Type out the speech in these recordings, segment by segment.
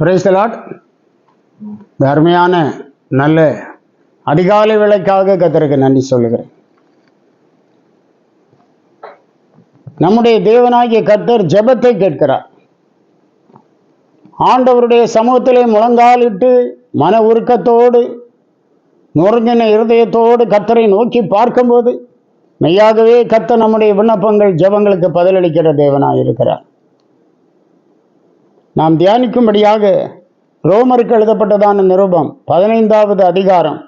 Praise the Lord அருமையான நல்ல அதிகாலை விலைக்காக கத்தருக்கு நன்றி சொல்லுகிறேன். நம்முடைய தேவனாகிய கர்த்தர் ஜபத்தை கேட்கிறார். ஆண்டவருடைய சமூகத்திலே முழங்காலிட்டு மன உருக்கத்தோடு நொறுங்கின இருதயத்தோடு கர்த்தரை நோக்கி பார்க்கும்போது மெய்யாகவே கர்த்தர் நம்முடைய விண்ணப்பங்கள் ஜெபங்களுக்கு பதிலளிக்கிற தேவனாக இருக்கிறார் நாம் தியானிக்கும்படியாக ரோமருக்கு எழுதப்பட்டதான நிருபம் பதினைந்தாவது அதிகாரம்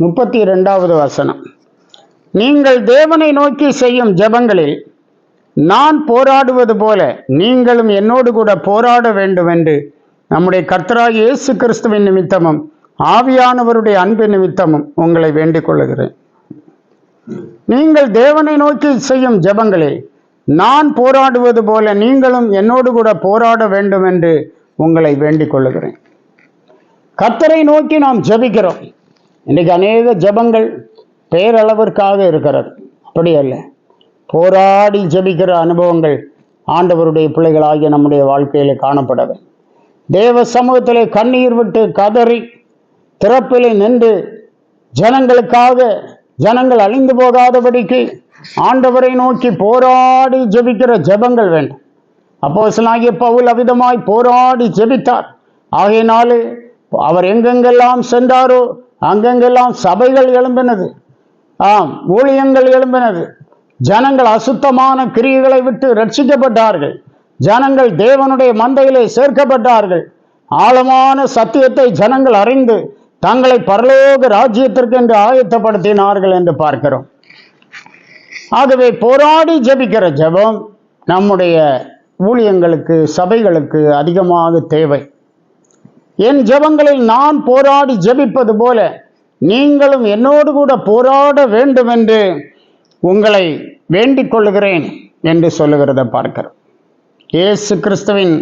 முப்பத்தி இரண்டாவது வசனம். நீங்கள் தேவனை நோக்கி செய்யும் ஜெபங்களில் நான் போராடுவது போல நீங்களும் என்னோடு கூட போராட வேண்டும் என்று நம்முடைய கர்த்தராக இயேசு கிறிஸ்துவின் நிமித்தமும் ஆவியானவருடைய அன்பு நிமித்தமும் உங்களை வேண்டிக் கொள்ளுகிறேன். நீங்கள் தேவனை நோக்கி செய்யும் ஜெபங்களில் நான் போராடுவது போல நீங்களும் என்னோடு கூட போராட வேண்டும் என்று உங்களை வேண்டிக் கொள்ளுகிறேன். கத்தரை நோக்கி நாம் ஜெபிக்கிறோம். இன்றைக்கு அநேக ஜெபங்கள் பேரளவிற்காக இருக்கிறது. அப்படி அல்ல. போராடி ஜெபிக்கிற அனுபவங்கள் ஆண்டவருடைய பிள்ளைகளாகிய நம்முடைய வாழ்க்கையில் காணப்படவே. தேவ சமூகத்திலே கண்ணீர் விட்டு கதறி திறப்பிலே நின்று ஜனங்களுக்காக ஜனங்கள் அழிந்து போகாதபடிக்கு ஆண்டவரை நோக்கி போராடி ஜெபிக்கிற ஜெபங்கள் வேண்டும். அப்போஸ்தலனாகிய பவுல் அவிதமாய் போராடி ஜெபித்தார். ஆகையினாலே அவர் எங்கெங்கெல்லாம் சென்றாரோ அங்கெங்கெல்லாம் சபைகள் எழும்பினது ஆம் ஊழியங்கள் எழும்பினது ஜனங்கள் அசுத்தமான கிரியைகளை விட்டு ரட்சிக்கப்பட்டார்கள் ஜனங்கள் தேவனுடைய மந்தையிலே சேர்க்கப்பட்டார்கள் ஆழமான சத்தியத்தை ஜனங்கள் அறிந்து தங்களை பரலோக ராஜ்யத்திற்கு என்று ஆயத்தப்படுத்தினார்கள் என்று பார்க்கிறோம். ஆகவே போராடி ஜெபிக்கிற ஜெபம் நம்முடைய ஊழியங்களுக்கு சபைகளுக்கு அதிகமாக தேவை. என் ஜெபங்களில் நான் போராடி ஜெபிப்பது போல நீங்களும் என்னோடு கூட போராட வேண்டும் என்று உங்களை வேண்டிக் கொள்ளுகிறேன் என்று சொல்லுகிறத பார்க்கிறோம். இயேசு கிறிஸ்துவின்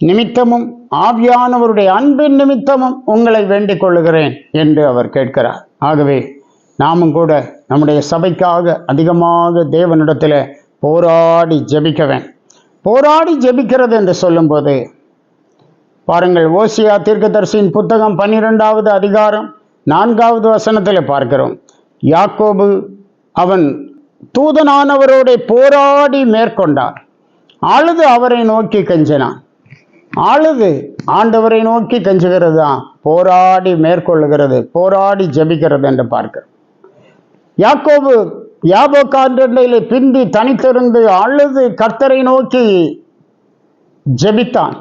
நிமித்தமும் ஆவியானவருடைய அன்பின் நிமித்தமும் உங்களை வேண்டிக் கொள்ளுகிறேன் என்று அவர் கேட்கிறார். ஆகவே நாமும் கூட நம்முடைய சபைக்காக அதிகமாக தேவனிடத்தில் போராடி ஜெபிக்கவேன். போராடி ஜெபிக்கிறது என்று சொல்லும்போது பாருங்கள் ஓசியா தீர்க்கதரிசியின் புத்தகம் பன்னிரெண்டாவது அதிகாரம் நான்காவது வசனத்தில் பார்க்கிறோம். யாக்கோபு அவன் தூதனானவரோட போராடி மேற்கொண்டார். அழுது அவரை நோக்கி கெஞ்சினான். அழுது ஆண்டவரை நோக்கி கெஞ்சுகிறது தான் போராடி மேற்கொள்ளுகிறது போராடி ஜெபிக்கிறது என்று பார்க்கிறோம். யாக்கோபு யாபோக்காண்டிலே பிந்தி தனித்திருந்து அழுது கர்த்தரை நோக்கி ஜெபித்தான்.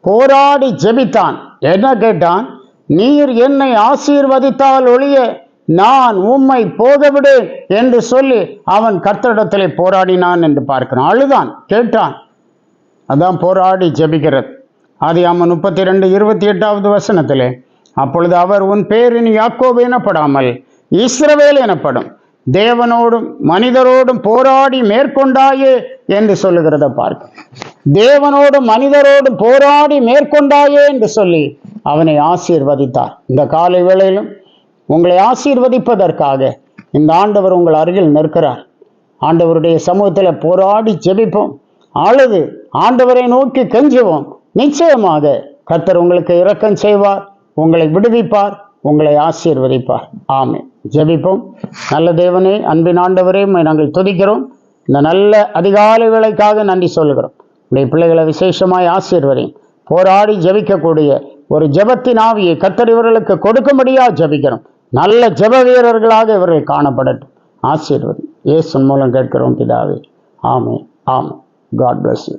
போராடி ஜெபித்தான். என்ன கேட்டான்? நீர் என்னை ஆசீர்வதித்தால் ஒழிய நான் உம்மை போகவிடு என்று சொல்லி அவன் கர்த்தரிடத்திலே போராடினான் என்று பார்க்கிறான். அழுதான் கேட்டான். அதான் போராடி ஜெபிக்கிறது. அது அவன் முப்பத்தி ரெண்டு இருபத்தி எட்டாவது வசனத்திலே அப்பொழுது அவர் உன் பேரின் யாக்கோபு எனப்படாமல் இஸ்ரவேல் எனப்படும். தேவனோடும் மனிதரோடும் போராடி மேற்கொண்டாயே என்று சொல்லுகிறத பார்க்க. தேவனோடும் மனிதரோடும் போராடி மேற்கொண்டாயே என்று சொல்லி அவனை ஆசீர்வதித்தார். இந்த காலை வேளையிலும் உங்களை ஆசீர்வதிப்பதற்காக இந்த ஆண்டவர் உங்கள் அருகில் நிற்கிறார். ஆண்டவருடைய சமூகத்தில் போராடி ஜெபிப்போம். அழுது ஆண்டவரை நோக்கி கெஞ்சுவோம். நிச்சயமாக கர்த்தர் உங்களுக்கு இரக்கம் செய்வார் உங்களை விடுவிப்பார் உங்களை ஆசீர்வதிப்பார். ஆமே ஜெபிப்போம். நல்ல தேவனே அன்பின் ஆண்டவரே நாங்கள் துதிக்கிறோம். இந்த நல்ல அதிகாலை வேலைக்காக நன்றி சொல்லுகிறோம். உடைய பிள்ளைகளை விசேஷமாய் ஆசீர்வரையும் போராடி ஜெபிக்கக்கூடிய ஒரு ஜபத்தின் ஆவியை கர்த்தர் இவர்களுக்கு கொடுக்கும்படியா ஜெபிக்கிறோம். நல்ல ஜெப வீரர்களாக இவர்கள் காணப்படட்டும். ஆசீர்வதி. ஏசன் மூலம் கேட்கிறோம் பிதாவே. ஆமே ஆமே காட் பிளஸ் யூ